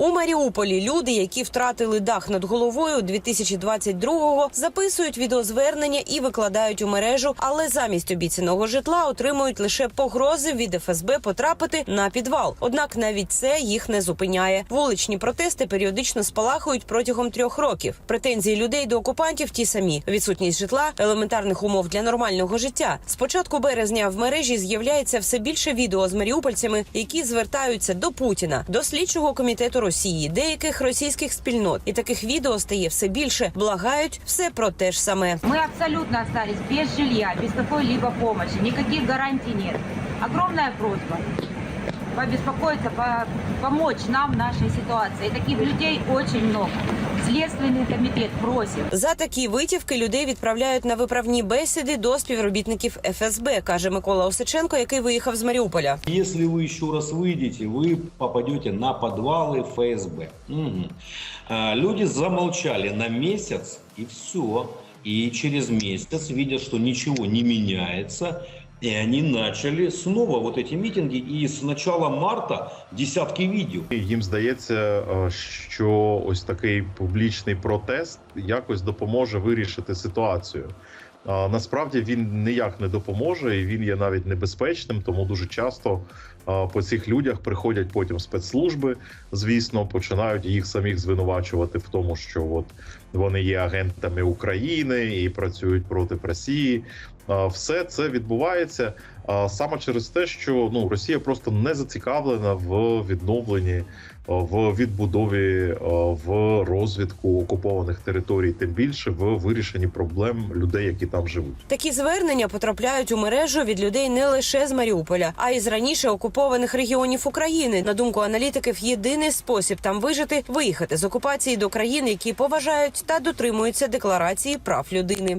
У Маріуполі люди, які втратили дах над головою 2022-го, записують відеозвернення і викладають у мережу, але замість обіцяного житла отримують лише погрози від ФСБ потрапити на підвал. Однак навіть це їх не зупиняє. Вуличні протести періодично спалахують протягом трьох років. Претензії людей до окупантів ті самі: відсутність житла, елементарних умов для нормального життя. З початку березня в мережі з'являється все більше відео з маріупольцями, які звертаються до Путіна, до слідчого комітету Росії, деяких російських спільнот. І таких відео стає все більше. Благають все про те ж саме. Ми абсолютно остались без жилья, без такої-либо помощи, ніяких гарантій немає. Огромная просьба побеспокоиться, по- помочь нам в нашей ситуации. И таких людей очень много. Следственный комитет просит За такі витівки людей відправляють на виправні бесіди до співробітників ФСБ, каже Микола Осиченко, який виїхав з Маріуполя. Если вы еще раз выйдете, вы попадете на подвалы ФСБ. Мгм. А, Люди замолчали на месяц и все. И через месяц, видя, что ничего не меняется, и они начали снова вот эти митинги. И с начала марта десятки видео. Їм здається, що ось такий публічний протест якось допоможе вирішити ситуацію. Насправді він ніяк не допоможе, і він є навіть небезпечним, тому дуже часто по цих людях приходять потім спецслужби. Звісно, починають їх самих звинувачувати в тому, що от вони є агентами України і працюють проти Росії. Все це відбувається саме через те, що ну Росія просто не зацікавлена в відновленні, в відбудові, в розвідку окупованих територій, тим більше в вирішенні проблем людей, які там живуть. Такі звернення потрапляють у мережу від людей не лише з Маріуполя, а й з раніше окупованих регіонів України. На думку аналітиків, єдиний спосіб там вижити виїхати з окупації до країн, які поважають та дотримуються декларації прав людини.